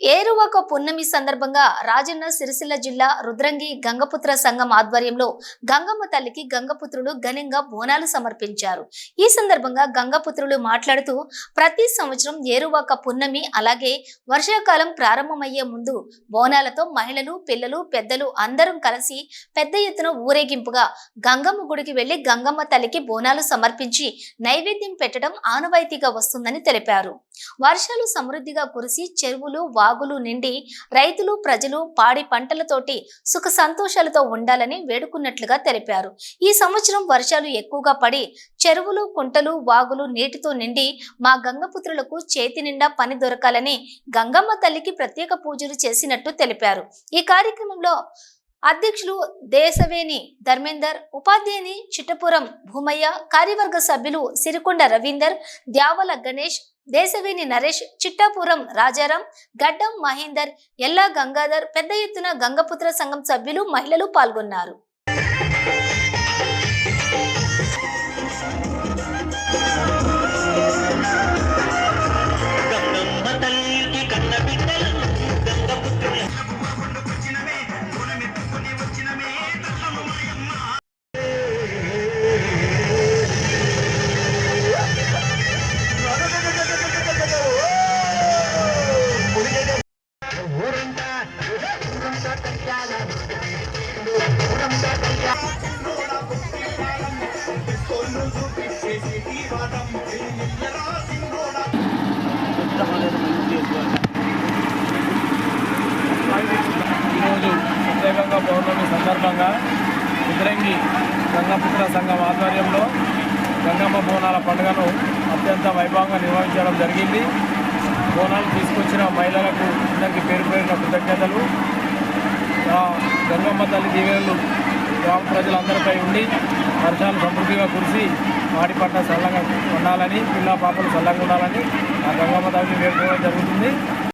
ఏరువాక పున్నమి సందర్భంగా రాజన్న సిరిసిల్ల జిల్లా రుద్రంగి గంగపుత్ర సంఘం ఆధ్వర్యంలో గంగమ్మ తల్లికి గంగపుత్రులు ఘనంగా బోనాలు సమర్పించారు. ఈ సందర్భంగా గంగపుత్రులు మాట్లాడుతూ ప్రతి సంవత్సరం ఏరువాక పున్నమి అలాగే వర్షాకాలం ప్రారంభమయ్యే ముందు బోనాలతో మహిళలు పిల్లలు పెద్దలు అందరం కలిసి పెద్ద ఎత్తున ఊరేగింపుగా గంగమ్మ గుడికి వెళ్ళి గంగమ్మ తల్లికి బోనాలు సమర్పించి నైవేద్యం పెట్టడం ఆనవాయితీగా వస్తుందని తెలిపారు. వర్షాలు సమృద్ధిగా కురిసి చెరువులు బాగులు నిండి రైతులు ప్రజలు పాడి పంటలతోటి సుఖ సంతోషాలతో ఉండాలని వేడుకున్నట్లుగా తెలిపారు. ఈ సంవత్సరం వర్షాలు ఎక్కువగా పడి చెరువులు కుంటలు వాగులు నీటితో నిండి మా గంగపుత్రులకు చేతి నిండా పని దొరకాలని గంగమ్మ తల్లికి ప్రత్యేక పూజలు చేసినట్టు తెలిపారు. ఈ కార్యక్రమంలో అధ్యక్షులు దేశవేణి ధర్మేందర్ ఉపాధ్యాయుని చిట్టపురం భూమయ్య కార్యవర్గ సభ్యులు సిరికొండ రవీందర్ ద్యావల గణేష్ దేశవేణి నరేష్ చిట్టాపురం రాజారాం గడ్డం మహేందర్ ఎల్లా గంగాధర్ పెద్ద ఎత్తున గంగపుత్ర సంఘం సభ్యులు మహిళలు పాల్గొన్నారు. ఈరోజు ప్రత్యేకంగా పౌర్ణమి సందర్భంగా ఉద్రంగి గంగపుత్ర సంఘం ఆధ్వర్యంలో గంగమ్మ బోనాల పండుగను అత్యంత వైభవంగా నిర్వహించడం జరిగింది. బోనాలు తీసుకొచ్చిన మహిళలకు అందరికీ పేరు పేరున కృతజ్ఞతలు. గంగమ్మ తల్లి దీవెనలు గ్రామ ప్రజలందరిపై ఉండి వర్షాలు సమృద్ధిగా కురిసి మాడి పంట చల్లగా ఉండాలని పిల్ల పాపలు చల్లగా ఉండాలని ఆ గంగమ్మ తల్లిని వేడుకోవడం జరుగుతుంది.